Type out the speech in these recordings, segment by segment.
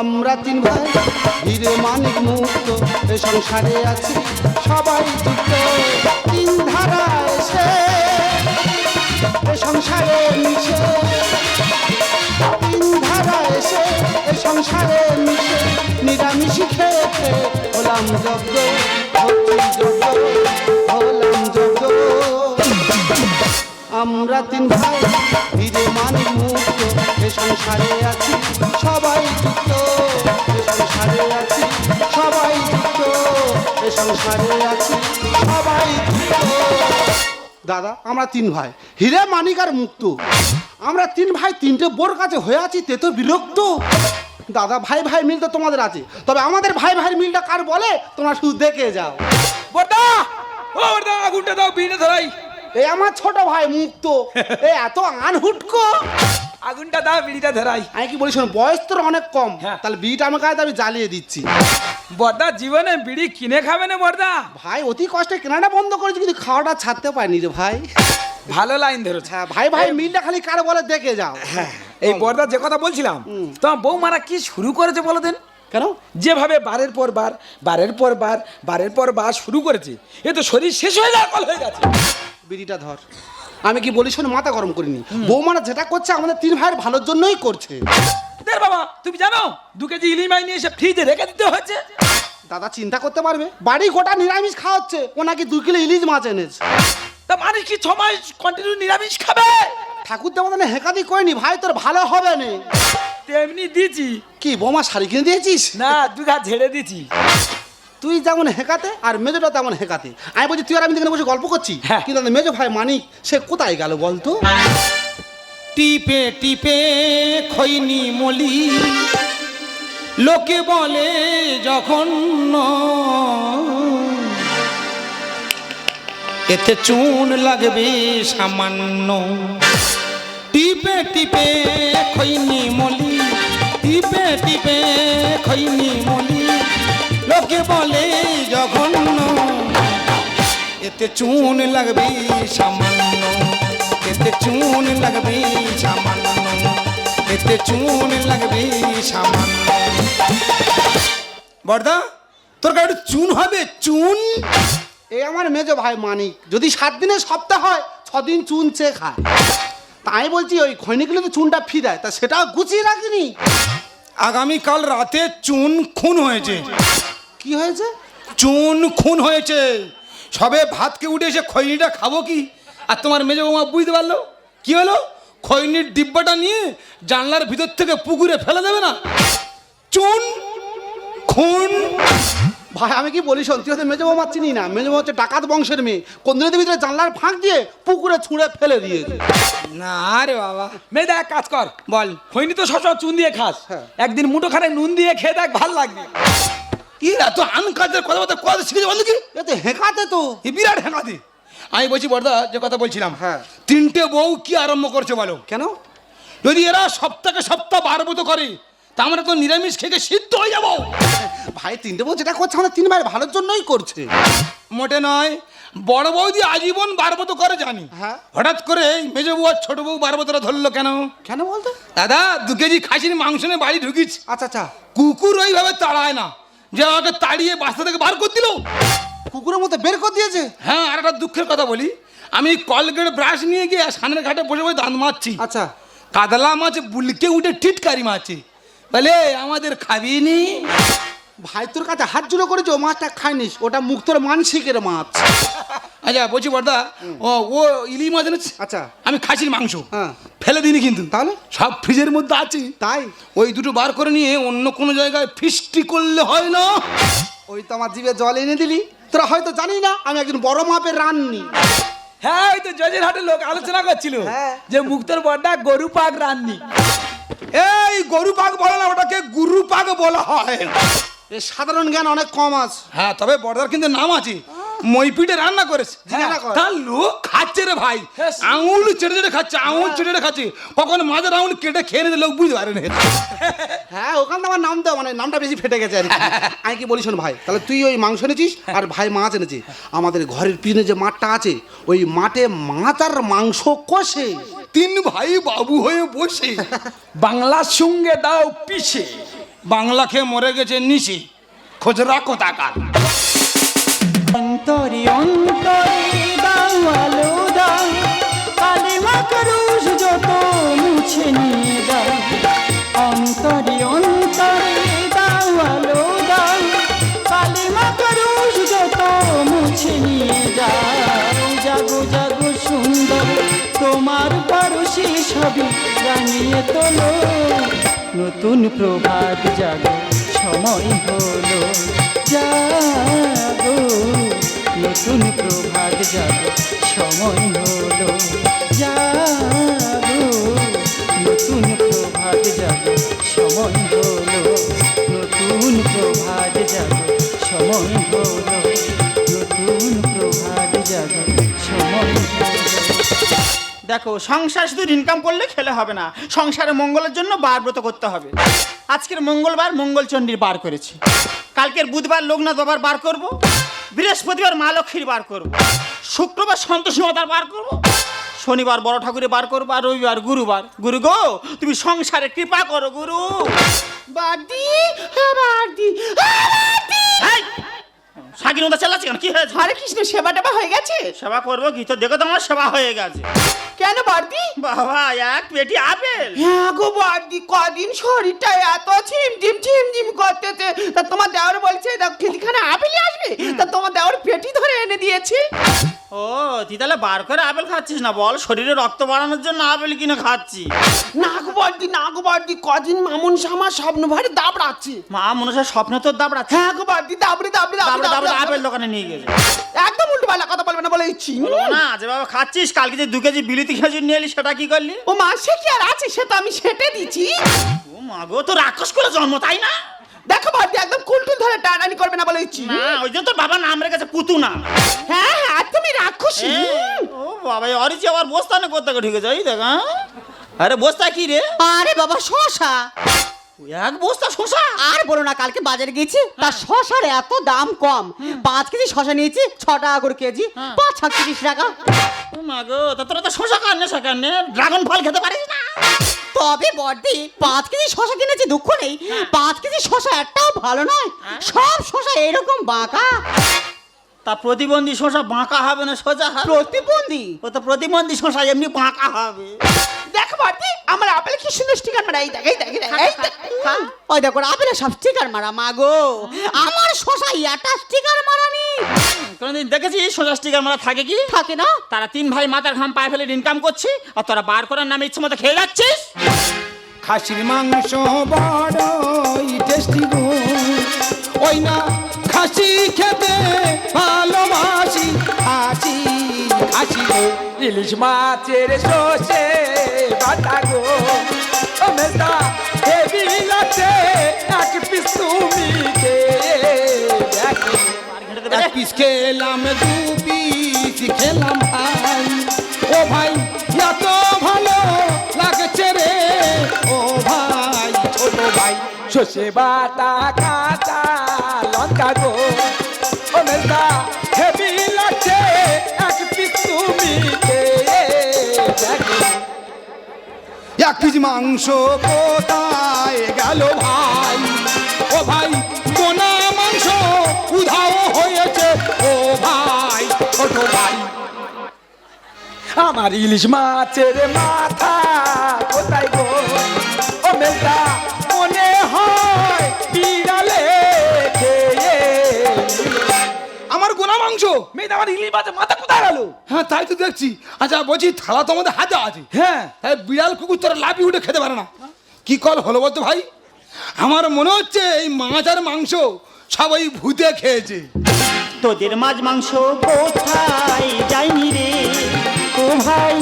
আমরা তিন ভাই হিরে মানিক মুক্ত, এ সংসারে আছি, সবাই যুক্ত। তিন ধারা এসে, এ সংসারে মিশে। তিন ধারা এসে, এ সংসারে মিশে। নিরামিষি খেয়ে খেয়ে হলাম যোগ্য হলাম আমরা তিন ভাই হিরে মানিক মুক্ত এ সংসারে আছি, সবাই যুক্ত। এ সংসারে আছি, সবাই যুক্ত। এ সংসারে আছি, সবাই যুক্ত। দাদা, আমরা তিন ভাই। হিরে মানিক আর মুক্ত। আমরা তিন ভাই, তিনটে বোর কাছে হয়ে আছি, তে তো বিরক্ত। দাদা, ভাই ভাই মিল তো তোমাদের আছে। তবে আমাদের ভাই ভাই মিলটা কার বলে? তোমরা শুধু দেখে যাও। বর্দা! ও বর্দা, আগুনটা দাও বিড়ে ধরাই। এই আমার ছোট ভাই মুক্ত। এ এত আনহুটকো। আগুনটা দাও বিড়িটা ধরাই। আমি কি বলি শোনো বয়স তোর অনেক কম। হ্যাঁ। তাহলে বিটা আমার কাছে আমি জ্বালিয়ে দিচ্ছি। বর্দা জীবনে বিড়ি কিনে খাবে না বর্দা? ভাই অতি কষ্টে কেনাটা বন্ধ করেছি কিন্তু খাওয়াটা ছাড়তে পারিনি রে ভাই। ভালো লাইন ধরেছে। হ্যাঁ ভাই ভাই মিলটা খালি কার বলে দেখে যাও। এই বর্দা যে কথা বলছিলাম তোমার বৌমারা কি শুরু করেছে বলো দেন? কেন? যেভাবে বারের পর বার বারের পর বার বারের পর বার শুরু করেছে এ তো শরীর শেষ হয়ে যাওয়ার কল হয়ে গেছে। বিড়িটা ধর। আমি কি বলি শোনো মাথা গরম করিনি। বৌমারা যেটা করছে আমাদের তিন ভাইয়ের ভালোর জন্যই করছে। দেখ বাবা তুমি জানো দু কেজি ইলিমাই নিয়ে এসে ফ্রিজে রেখে দিতে হচ্ছে দাদা চিন্তা করতে পারবে? বাড়ি গোটা নিরামিষ খাওয়া হচ্ছে ও নাকি দু কিলো ইলিশ মাছ এনেছে। তা মানুষ কি ছ মাস কন্টিনিউ নিরামিষ খাবে? ঠাকুর দেবতা হেকাদি কইনি ভাই তোর ভালো হবে না। তেমনি দিছি কি বৌমা শাড়ি কিনে দিয়েছিস? না দুঘা ঝেড়ে দিছি তুই যেমন হেকাতে আর মেজোটা তেমন হেকাতে। আমি বলছি তুই আর আমি এখানে বসে গল্প করছি? হ্যাঁ। কিন্তু মেজো ভাই মানিক সে কোথায় গেল বলতো? টিপে টিপে খৈনি মলি লোকে বলে যখন এতে চুন লাগবে সামান্য। টিপে টিপে খৈনি মলি টিপে টিপে খৈনি মলি লোকে বলে যখন এতে চুন লাগবে সামান্য। এতে চুন লাগবে সামান্য। এতে চুন লাগবে সামান্য। বর্দা তোর গাড়ি চুন হবে? চুন? এই আমার মেজো ভাই মানিক যদি সাত দিনের সপ্তাহ হয় ছদিন চুন চেয়ে খায়। তাই বলছি ওই খৈনিকগুলো তো চুনটা ফি দেয় তা সেটাও গুছিয়ে রাখিনি। আগামীকাল রাতে চুন খুন হয়েছে। কি হয়েছে? চুন খুন হয়েছে। সবে ভাতকে উঠে এসে খৈনিটা খাব কি? আর তোমার মেজো বৌমা বুঝতে পারল? কি হলো? খৈনির ডিব্বাটা নিয়ে জানলার ভিতর থেকে পুকুরে ফেলে দেবে না? চুন খুন। ভাই আমি কি বলি শোন তুই হচ্ছে মেজো বৌমা চিনি না। মেজো বৌমা হচ্ছে ডাকাত বংশের মেয়ে। কোন দিনের ভিতরে জানলার ফাঁক দিয়ে পুকুরে ছুঁড়ে ফেলে দিয়েছে। না রে বাবা। মেয়ে দেখ কাজ কর। বল খৈনি তো সবসময় চুন দিয়ে খাস। হ্যাঁ। একদিন মুঠো খানে নুন দিয়ে খেয়ে দেখ ভালো লাগবে। কি এত আনকাজের কথাবার্তা কথা শিখেছে বন্ধু কি? এ তো হেঁকাতে তো। এ বিরাট হেঁকাতে। আমি বলছি বর্দা যে কথা বলছিলাম হ্যাঁ। তিনটে বউ কি আরম্ভ করছে বলো? কেন? যদি এরা সপ্তাহে সপ্তাহ বার বারবত করে তা আমরা তো নিরামিষ খেয়ে সিদ্ধ হয়ে যাব। ভাই তিনটে বউ যেটা করছে আমাদের তিন ভাই ভালোর জন্যই করছে। মোটে নয় বড় বৌদি আজীবন বারবত করে জানি। হ্যাঁ। হঠাৎ করে এই মেজ বউ আর ছোট বউ বারবতরা ধরলো কেন? কেন বলতো? দাদা দু কেজি খাসির মাংস নিয়ে বাড়ি ঢুকিস। আচ্ছা আচ্ছা। কুকুর ওইভাবে তাড়ায় না। যে আমাকে তাড়িয়ে বাসা থেকে বার করে দিল। কুকুরের মতো বের করে দিয়েছে? হ্যাঁ আর একটা দুঃখের কথা বলি। আমি কলগেট ব্রাশ নিয়ে গিয়ে সামনের ঘাটে বসে বসে দাঁত মারছি। আচ্ছা। কাতলা মাছ বুলকে উঠে টিটকারি মাছে বলে আমাদের খাবিনি ভাই তোর কাছে হাত জুড়ো করেছে ও মাছটা খাইনিস। ওটা মুক্তর মানসিকের মাছ। আচ্ছা বলছি বর্দা ও ও ইলি মাছ এনেছে? আচ্ছা। আমি খাসির মাংস। হ্যাঁ। ফেলে দিনি কিন্তু। তাহলে? সব ফ্রিজের মধ্যে আছে। তাই? ওই দুটো বার করে নিয়ে অন্য কোনো জায়গায় ফিস্টি করলে হয় না। ওই তো আমার জিভে জল এনে দিলি। তোরা হয়তো জানি না আমি একজন বড় মাপের রাননি। হ্যাঁ ওই তো জজের হাটের লোক আলোচনা করছিল হ্যাঁ। যে মুক্তর বড়টা গরু পাক রাননি। এই গরু পাক বলে না ওটাকে গুরু পাক বলা হয়। এ সাধারণ জ্ঞান অনেক কম আছে। হ্যাঁ তবে বর্দার কিন্তু নাম আছে। মইপিটে রান্না করেছে। কর। তার লোক খাচ্ছে রে ভাই। হ্যাঁ। আঙুল চেটে চেটে খাচ্ছে আঙুল চেটে চেটে খাচ্ছে। কখন মাঝের আঙুল কেটে খেয়ে নিতে লোক বুঝতে পারে না। হ্যাঁ ওখানে আমার নাম দেওয়া মানে নামটা বেশি ফেটে গেছে আর কি। আমি কি বলি শোন ভাই তাহলে তুই ওই মাংস এনেছিস আর ভাই মাছ এনেছিস আমাদের ঘরের পিছনে যে মাঠটা আছে ওই মাঠে মাছ আর মাংস কষে। তিন ভাই বাবু হয়ে বসে। বাংলার সঙ্গে দাও পিছে। বাংলা খেয়ে মরে গেছে নিশি খোঁজ রাখো টাকার অন্তরে অন্তরে দাও আলো দাও কালেমা করুষ যত মুছে নিয়ে দাও অন্তরে অন্তরে দাও আলো দাও কালেমা করুষ যত মুছে নিয়ে যাও জাগো জাগো সুন্দর, তোমার পরশি সবই জানিয়ে তোলো। নতুন প্রভাত জাগো, সময় হলো। জাগো। নতুন প্রভাত জাগো, সময় হলো, জাগো। নতুন প্রভাত জাগো, সময় হলো, নতুন প্রভাত জাগো, সময় হলো, নতুন প্রভাত জাগো, সময় দেখো, সংসার শুধু ইনকাম করলে খেলে হবে না, সংসারে মঙ্গলের জন্য বার ব্রত করতে হবে। আজকের মঙ্গলবার মঙ্গলচণ্ডীর বার করেছি। কালকের বুধবার লোকনাথ বাবার বার করব। বৃহস্পতিবার মা লক্ষ্মীর বার করব। শুক্রবার সন্তোষী মাতার বার করব। শনিবার বড় ঠাকুরের বার করব আর রবিবার গুরুবার। গুরু গো তুমি সংসারে কৃপা করো গুরু। বাদি বাদি স্বাধীনতা চালাচ্ছে কেন? কি হয়েছে? হরে কৃষ্ণ সেবা টেবা হয়ে গেছে? সেবা করব কি? তো দেখো তো আমার সেবা হয়ে গেছে। কেন বাড়তি বাবা এক পেটি আপেল। হ্যাঁ গো বাড়তি কদিন শরীরটা এত ঝিমঝিম ঝিমঝিম করতেছে। তা তোমার দেওয়ার বলছে খেলিখানে আপেলই আসবে? তা তোমার দেওয়ার পেটি ধরে এনে দিয়েছে। ও তুই তাহলে বার করে আপেল খাচ্ছিস না? বল শরীরে রক্ত বাড়ানোর জন্য আপেল কিনে খাচ্ছি। নাক বাড়তি নাক বাড়তি কদিন মামুন সামা স্বপ্ন ভারে দাবড়াচ্ছে। মা মনুষের স্বপ্ন তোর দাবড়াচ্ছে? হ্যাঁ গো বাড়তি দাবড়ে দাবড়ে তারপরে আপেল দোকানে নিয়ে গেছে একদম উল্টো পাল্টা কথা বলবে না বলে না যেভাবে খাচ্ছিস কালকে যে দু কেজি বিলিতি খেজুর নিয়ে এলি সেটা কি করলি? ও মা সে কি আর আছে? সে তো আমি সেটে দিচ্ছি। ও মা গো তো রাক্ষস করে জন্ম তাই না? দেখো বাড়তি একদম কুলটুল ধরে টানানি করবে না বলে ইচ্ছি না ওই জন্য তোর বাবা নাম রেখেছে পুতু না হ্যাঁ হ্যাঁ তুমি রাক্ষসী। ও বাবা অরিচি আবার বস্তানে করতে ঢুকেছে এই দেখ হ্যাঁ? আরে বস্তা কি রে? আরে বাবা শশা। এক বস্তা শোষা আর বলো না কালকে বাজারে গেছি তার শশার এত দাম কম। পাঁচ কেজি শশা নিয়েছি ছ টাকা করে কেজি পাঁচ ছত্রিশ টাকা ও মা গো তা তোরা তো শোষা কান্নে সেখানে ড্রাগন ফল খেতে পারিস না। তবে বর্দি পাঁচ কেজি শশা কিনেছি দুঃখ নেই। পাঁচ কেজি শশা একটাও ভালো নয়। সব শশা এরকম বাঁকা। তা প্রতিবন্ধী শোষা বাঁকা হবে না সোজা হবে? প্রতিবন্ধী? ও তো প্রতিবন্ধী শোষা এমনি বাঁকা হবে। দেখো বাড়তি আমার আপেল কি সুন্দর স্টিকার মারা? এই দেখ এই দেখ এই দেখ, ওই দেখো আপেলে সব স্টিকার মারা মা গো। আমার শশা একটা স্টিকার মারা নেই কোনোদিন দেখেছিস সোজা স্টিকার মারা থাকে কি? থাকে না? তারা তিন ভাই মাথার ঘাম পায়ে ফেলে ইনকাম করছি আর তোরা বার করার নামে ইচ্ছে মতো খেয়ে যাচ্ছিস? খাসির মাংস বড়ই টেস্টি গো ওই না খাসি খেতে ভালোবাসি খাসি গো ইলিশ মাছের সর্ষে বাটা গো। ও মেজদা হেভি লাগছে। এক পিস তুমি এক পিস খেলাম দু পিস খেলাম ভাই ও ভাই এত ভালো লাগছে রে। ও ভাই ছোট ভাই সর্ষে বাটা কাঁচা লঙ্কা গো। ও মেজদা এক পিস মাংস কোথায় গেল ভাই? ও ভাই, কোনা মাংস উধাও হয়েছে, ও ভাই, ছোট ভাই। আমার ইলিশ মাছের মাথা কোথায় গো? ও মেজদা। মেয়েদা আমার ইলিশ মাছের মাথা কোথায় গেল? হ্যাঁ তাই তো দেখছি। আচ্ছা বলছি থালা তো আমাদের হাতে আছে। হ্যাঁ। তাই বিড়াল কুকুর তোরা লাফিয়ে উঠে খেতে পারে না। কি কল হলো বলতো ভাই? আমার মনে হচ্ছে এই মাছ আর মাংস সবাই ভূতে খেয়েছে। তোদের মাছ মাংস কোথায় যায়নি রে? ও ভাই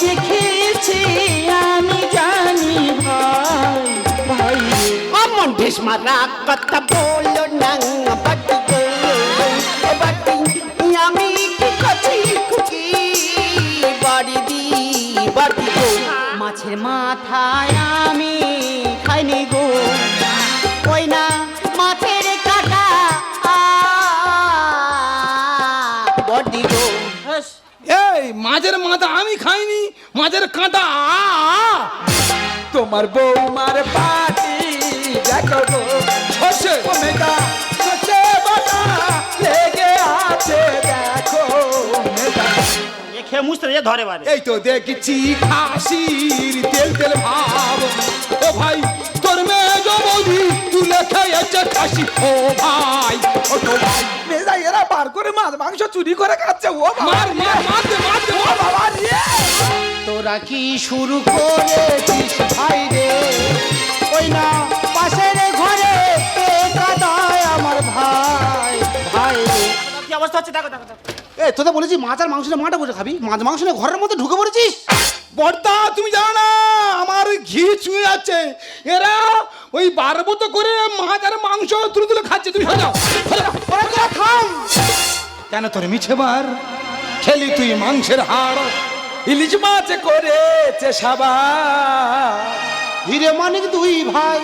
কে খেয়েছে আমি জানি ভাই ভাই। অমন ঢেস মারা কথা বলো না। মাছের মাথায় আমি খাইনি গো। ওই না মাছের কাটা। বডি গো। এই মাছের মাথা আমি খাইনি মাছের কাঁটা। তোমার বৌমার পাটি দেখো গো। সর্ষে বাটা লেগে আছে দেখো খেয়ে মুছতে যে ধরে বারে এই তো দেখছি খাসির তেল তেল ভাব। ও ভাই তোর মেজ বৌদি তুলে খেয়েছে খাসি। ও ভাই ও তো ভাই। মেজদা এরা বার করে মাছ মাংস চুরি করে খাচ্ছে ও বাবা। মার মার মার দে মার দে ও বাবা রে। তোরা কি শুরু করেছিস? ভাই রে। ওই না পাশের ঘরে কে কাদায় আমার ভাই। ভাই রে। কি অবস্থা হচ্ছে? দেখো দেখো দেখো। এ তোদের বলেছি মাছ আর মাংস নিয়ে মাঠে বসে খাবি? মাছ মাংস নিয়ে ঘরের মধ্যে ঢুকে পড়েছিস? বর্দা তুমি জানো না আমার ঘি চুয়ে যাচ্ছে। এরা ওই বারবত করে মাছ আর মাংস তুলে তুলে খাচ্ছে। তুমি যাও যাও। থাম কেন তোর মিছে বার খেলি তুই মাংসের হাড়। ইলিশ মাছ করেছে সাবা হিরে মানিক দুই ভাই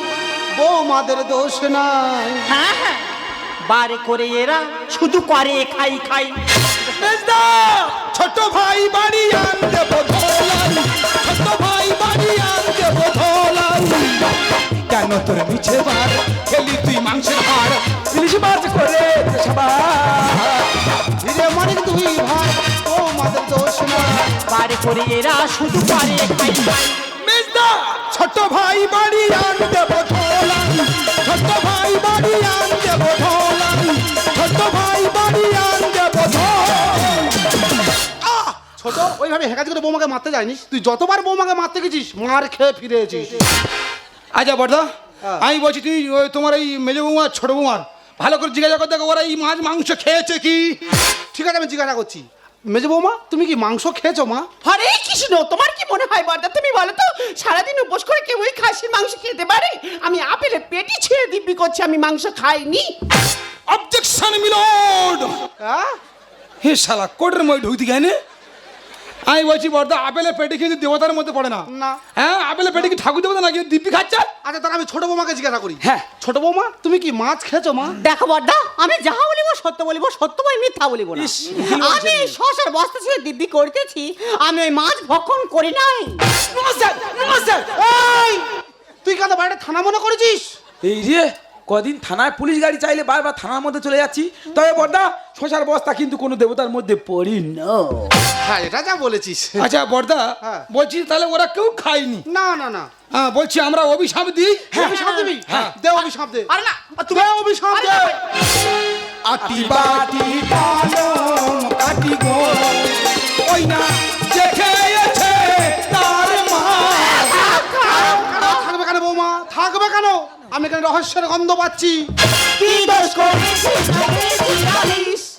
বৌমাদের দোষ নাই। হ্যাঁ হ্যাঁ। বারে করে এরা শুধু করে খাই খাই। ছোট ভাই বাড়ি আনতে ছোট ভাই বাড়ি আনতে কেন তোর মিছে বার? খেলি তুই মাংসের হাড় ইলিশ মাছ হিরে মানিক দুই ভাই বৌমাদের দোষ নাই বারে করে এরা শুধু করে খাই খাই। ছোট ভাই বাড়ি আনতে ছোট ভাই বাড়ি ছোট ওইভাবে হেকাজ করে বৌমাকে মারতে যায়নি। তুই যতবার বৌমাকে মারতে গেছিস মার খেয়ে ফিরে এসেছিস। আচ্ছা বর্দা হ্যাঁ। আমি বলছি তুই ওই তোমার এই মেজো বৌমা ছোট বৌমার ভালো করে জিজ্ঞাসা করতে ওরা এই মাছ মাংস খেয়েছে কি? ঠিক আছে আমি জিজ্ঞাসা করছি। মেজে বৌমা তুমি কি মাংস খেয়েছো মা? হরে কৃষ্ণ তোমার কি মনে হয় বর্দা তুমি বলো তো সারাদিন উপোস করে কেউ ওই খাসির মাংস খেতে পারে? আমি আপেলে পেটি ছেড়ে দিব্যি করছি আমি মাংস খাইনি। অবজেকশন মিলোড হ্যাঁ? হে শালা কোটের মই ঢুকতে গেনে আমি বলছি বর্দা আপেলের পেটে কিন্তু দেবতার মধ্যে পড়ে না। না। হ্যাঁ আপেলের পেটে কি ঠাকুর দেবতা নাকি? দিব্যি খাচ্ছে? আচ্ছা তাহলে আমি ছোট বৌমাকে জিজ্ঞাসা করি। হ্যাঁ। ছোট বৌমা তুমি কি মাছ খেয়েছো মা? দেখো বর্দা আমি যাহা বলিব সত্য বলিব সত্য বই মিথ্যা বলিব না। ইস, ভুল বলছেন। আমি এই শশার বস্তা ছেড়ে দিব্যি করতেছি আমি ওই মাছ ভক্ষণ করি নাই। নমস্কার নমস্কার এই! তুই কেন বাইরে থানা মনে করেছিস? এই রে কদিন থানায় পুলিশ গাড়ি চাইলে বারবার থানার মধ্যে চলে যাচ্ছি। তবে বর্দা শশার বস্তা কিন্তু কোনো দেবতার মধ্যে পড়ি না। হ্যাঁ এটা যা বলেছিস। আচ্ছা বর্দা হ্যাঁ। বলছি তাহলে ওরা কেউ খায়নি। না না না। হ্যাঁ বলছি আমরা অভিশাপ দিই। অভিশাপ দিবি? হ্যাঁ। দে অভিশাপ দে। আরে না তুমি অভিশাপ দে। আটি বাটি পালং কাটি গো ওই না যে খেয়েছে তার মা। থাকবে কেন বৌমা? থাকবে কেন? আমি এখানে রহস্যের গন্ধ পাচ্ছি।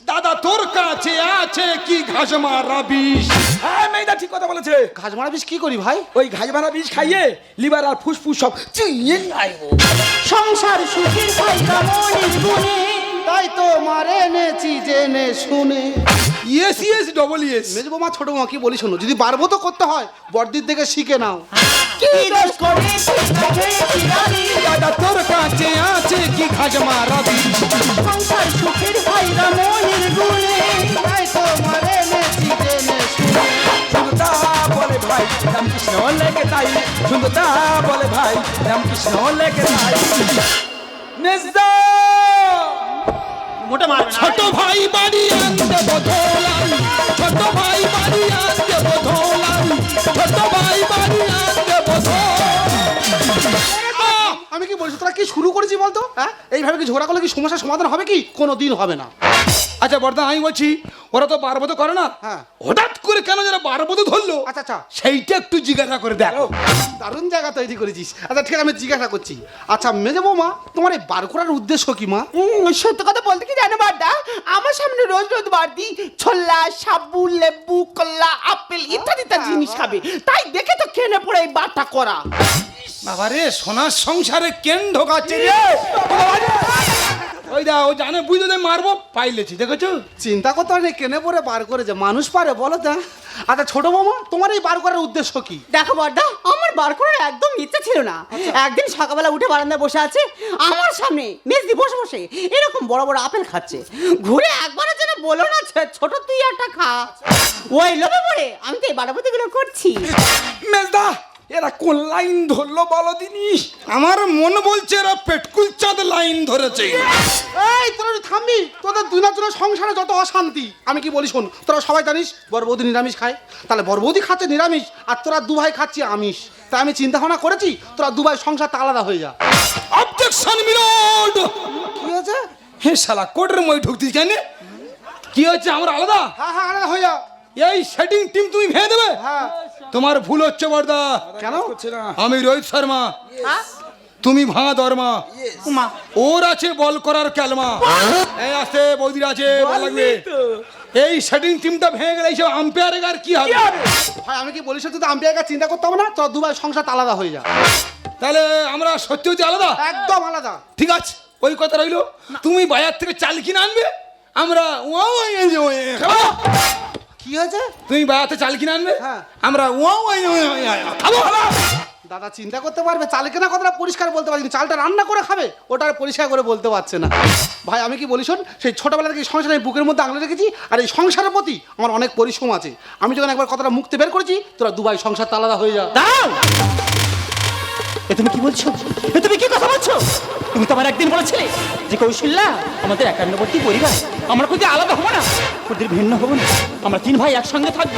দাদা তোর কাছে আছে কি ঘাস মারা বিষ? হ্যাঁ মেয়েদা ঠিক কথা বলেছে। ঘাস মারা বিষ কি করি ভাই? ওই ঘাস ভাড়া বিষ খাইয়ে লিভার আর ফুসফুস সব আইবো সংসার সুখের গুণে। তাই তো মারে এনেছি জেনে শুনে। ইয়েস ইয়েস ডবল ইয়েস মেজ বৌমা ছোট মা কি বলি শোনো যদি পারব তো করতে হয় বড়দির থেকে শিখে নাও। কি দোষ করেছি তাকে জানি দাদা তোর কাছে আছে কি ঘাস মারা সংসার সুখের পাইকা মনের গুণে। তাই তো মারে এনেছি জেনে শুনে। সুন্দরতা বলে ভাই রামকৃষ্ণ লেগে তাই। সুন্দরতা বলে ভাই রামকৃষ্ণ লেগে তাই। মেজদা মোটে মারবে ছোট ভাই বাড়ি আনতে বধলাই ছোট ভাই বাড়ি আনতে বধলাই ছোট ভাই বাড়ি আনতে বলেছ তোরা কি শুরু করেছি বলতো? হ্যাঁ? এইভাবে কি ঝগড়া করলে কি সমস্যার সমাধান হবে কি? কোনো দিন হবে না। আচ্ছা বর্দা আমি বলছি ওরা তো বারবত করে না। হ্যাঁ। হঠাৎ করে কেন যেন বারবত ধরলো? আচ্ছা আচ্ছা। সেইটা একটু জিজ্ঞাসা করে দেখো। দারুণ জায়গা তৈরি করেছিস। আচ্ছা ঠিক আছে আমি জিজ্ঞাসা করছি। আচ্ছা মেজে বৌমা তোমার এই বার করার উদ্দেশ্য কি মা? সত্য কথা বলতে কি জানো বাড্ডা? আমার সামনে রোজ রোজ বাড়তি ছোলা সাবু লেবু কলা আপেল ইত্যাদি ইত্যাদি জিনিস খাবে। তাই দেখে তো কেনে পড়ে এই বারটা করা। বাবা রে সোনার সংসারে কেন ঢোকাচ্ছে রে? ওই ও জানে বুঝতে দে মারবো পাইলেছি দেখেছ? চিন্তা করতে হয় না, কেনে পরে বার করেছে মানুষ পারে বলো তা। আচ্ছা ছোট বৌমা তোমার এই বার করার উদ্দেশ্য কি? দেখো বড়দা আমার বার করার একদম ইচ্ছে ছিল না। একদিন সকালবেলা উঠে বারান্দায় বসে আছে আমার সামনে মেজদি বসে বসে এরকম বড় বড় আপেল খাচ্ছে। ঘুরে একবারের জন্য বলো না ছোট তুই একটা খা। ওই লোভে পড়ে আমি তো এই বাড়াবতিগুলো করছি। মেজদা এরা কোন লাইন ধরলো বলো দিনি? আমার মন বলছে এরা পেটকুল চাঁদ লাইন ধরেছে। এই তোরা একটু থামবি। তোদের দুই জনের সংসারে যত অশান্তি। আমি কি বলি শোন তোরা সবাই জানিস বড় বৌদি নিরামিষ খায়। তাহলে বড় বৌদি খাচ্ছে নিরামিষ আর তোরা দু ভাই খাচ্ছি আমিষ। তাই আমি চিন্তা ভাবনা করেছি তোরা দু ভাই সংসারটা আলাদা হয়ে যা। অবজেকশন মিলোড কি হয়েছে? হে শালা কোটের মই ঢুকতিস কেন? কি হচ্ছে আমরা আলাদা? হ্যাঁ হ্যাঁ আলাদা হয়ে যা। এই সেটিং টিম তুমি ভেঙে দেবে? হ্যাঁ। তোমার ভুল হচ্ছে বর্দা কেন? আমি রোহিত শর্মা? তুমি ভাঙা দরমা ওর আছে বল করার ক্যালমা। এই আছে বৌদির আছে লাগবে। এই সেটিং টিমটা ভেঙে গেলে এইসব আম্পায়ারের আর কি হবে? ভাই আমি কি বলিস তুই তো আম্পিয়ার কাছে চিন্তা করতে হবে না? তো দুবার সংসার আলাদা হয়ে যা তাহলে আমরা সত্যি সত্যি আলাদা? একদম আলাদা। ঠিক আছে ওই কথা রইল। তুমি বাজার থেকে চাল কিনে আনবে? আমরা ওয়া কি হয়েছে? তুমি বাজাতে চাল কিনে আনবে? হ্যাঁ। আমরা ওই খাব দাদা চিন্তা করতে পারবে? চাল কেনা কথাটা পরিষ্কার বলতে পারছি। চালটা রান্না করে খাবে? ওটা আর পরিষ্কার করে বলতে পারছে না। ভাই আমি কি বলি শোন সেই ছোটবেলা থেকে সংসার আমি বুকের মধ্যে আঙলে রেখেছি আর এই সংসারের প্রতি আমার অনেক পরিশ্রম আছে। আমি যখন একবার কথাটা মুক্তি বের করেছি তোরা দুবাই সংসার আলাদা হয়ে যা। দাও! এ তুমি কি বলছো? এ তুমি কি কথা বলছো? তুমি তো আমার একদিন বলেছিলে যে কৌশল্যা, আমাদের একান্নবর্তী পরিবার, আমরা কোথায় আলাদা হব না? ওদের ভিন্ন হব না। আমরা তিন ভাই একসঙ্গে থাকব।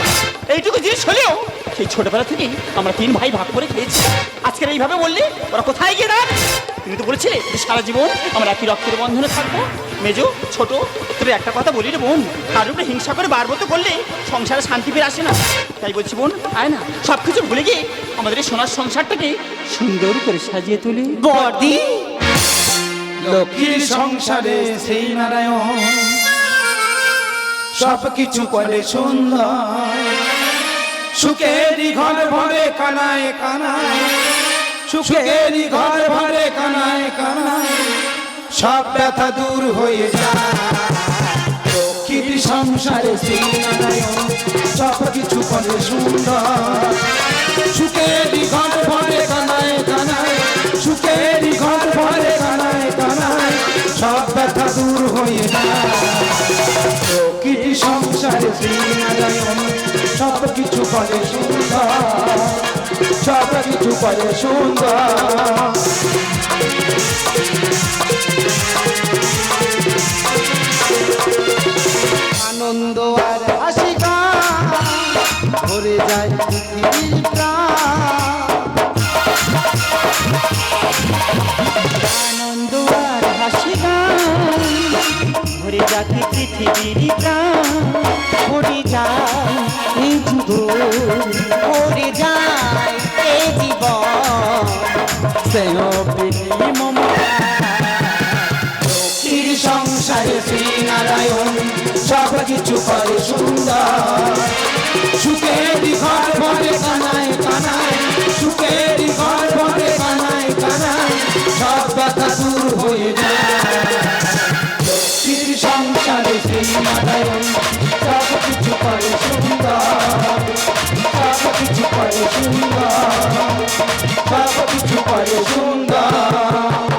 এইটুকু জিনিস হলেও সেই ছোটবেলা থেকেই আমরা তিন ভাই ভাগ করে খেয়েছি। আজকের এইভাবে বললে, ওরা কোথায় গিয়ে দাঁড়াবে? তুমি তো বলেছিলে যে সারা জীবন আমরা একই রক্তের বন্ধনে থাকব। মেজো, ছোট, তবে একটা কথা বলি রে বোন, কারোর উপরে হিংসা করে বারবো তো করলে সংসারে শান্তি ফিরে আসে না। তাই বলছি বোন, আয় না সব কিছু ভুলে গিয়ে আমাদের এই সোনার সংসারটাকে সুন্দর করে সাজিয়ে তুলি। বর্দি লক্ষ্মীর সংসারে সেই নারায়ণ। সব কিছু করে সুন্দর। সুখেরই ঘর ভরে কানায় কানায়। সুখেরই ঘর ভরে কানায় কানায়। সব ব্যথা দূর হয়ে যায়। সংসারে শ্রী নারায়ণ। সব কিছু করে সুন্দর। সুখেরই ঘর ভরে কানায় কানায়। সব ব্যথা দূর হয়ে প্রকৃতি সংসারে শ্রীনারায়ণ, সব কিছু করে সুন্দর, সব কিছু করে সুন্দর। আনন্দ আর হাসি ভরে যায়। পৃথিবীর পড়ে যায় এই যুগ পড়ে যায় এই জীবন। স্নেহ মমতার সংসারে শ্রীনারায়ণ, সব কিছু করে সুন্দর। সুখের ঘর ভরে কানায় কানায়, সুখের ঘর ভরে কানায় কানায়, সব কথা দূর হয়ে যায়। নারায়ণ সব কিছু পারে সুন্দর সব কিছু পারে সুন্দর সব কিছু পারে সুন্দর